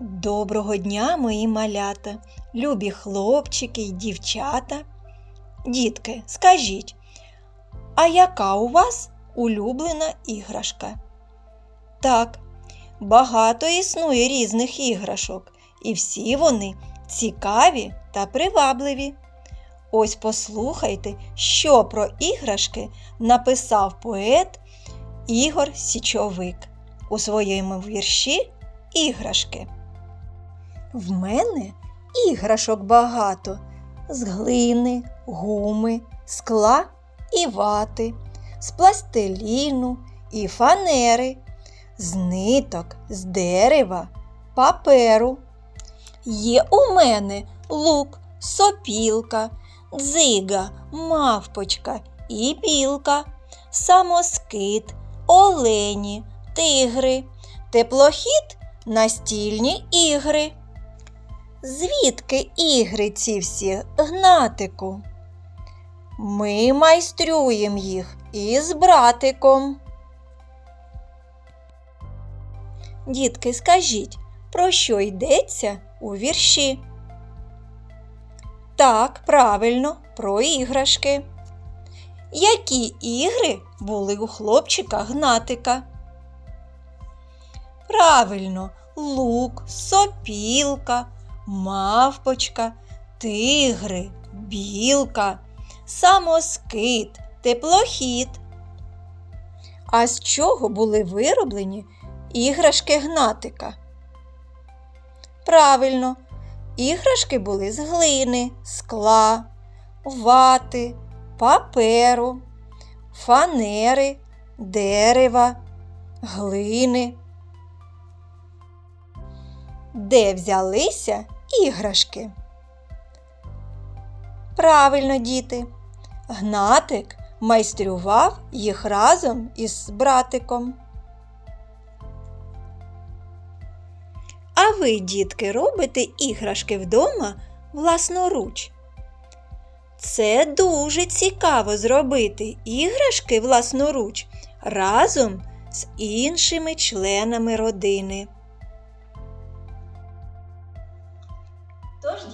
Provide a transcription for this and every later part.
Доброго дня, мої малята, любі хлопчики й дівчата. Дітки, скажіть, а яка у вас улюблена іграшка? Так, багато існує різних іграшок, і всі вони цікаві та привабливі. Ось послухайте, що про іграшки написав поет Ігор Січовик у своєму вірші Іграшки. В мене іграшок багато з глини, гуми, скла і вати, з пластиліну і фанери, з ниток, з дерева, паперу. Є у мене лук, сопілка, дзига, мавпочка і білка, самоскид, олені, тигри, теплохід настільні ігри. Звідки ігри ці всі гнатику? Ми майстрюєм їх із братиком. Дітки, скажіть, про що йдеться у вірші? Так, правильно, про іграшки. Які ігри були у хлопчика гнатика? Правильно, лук, сопілка, мавпочка, тигри, білка, самоскид, теплохід. А з чого були вироблені іграшки гнатика? Правильно, іграшки були з глини, скла, вати, паперу, фанери, дерева, глини. Де взялися іграшки? Правильно, діти. Гнатик майстрював їх разом із братиком. А ви, дітки, робите іграшки вдома власноруч? Це дуже цікаво зробити іграшки власноруч разом з іншими членами родини.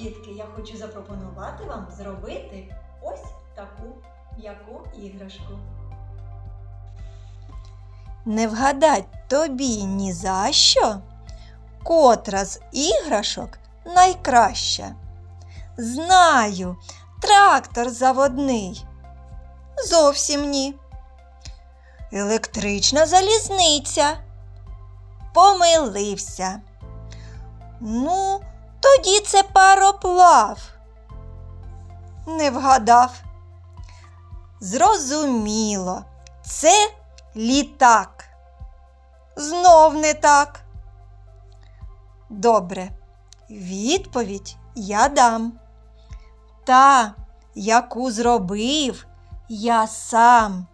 Дітки, я хочу запропонувати вам зробити ось таку м'яку іграшку. Не вгадать тобі ні за що, котра з іграшок найкраща. Знаю, трактор заводний. Зовсім ні. Електрична залізниця. Помилився. Ну, тоді це пароплав. Не вгадав. Зрозуміло, це літак. Знов не так. Добре, відповідь я дам. Та, яку зробив я сам.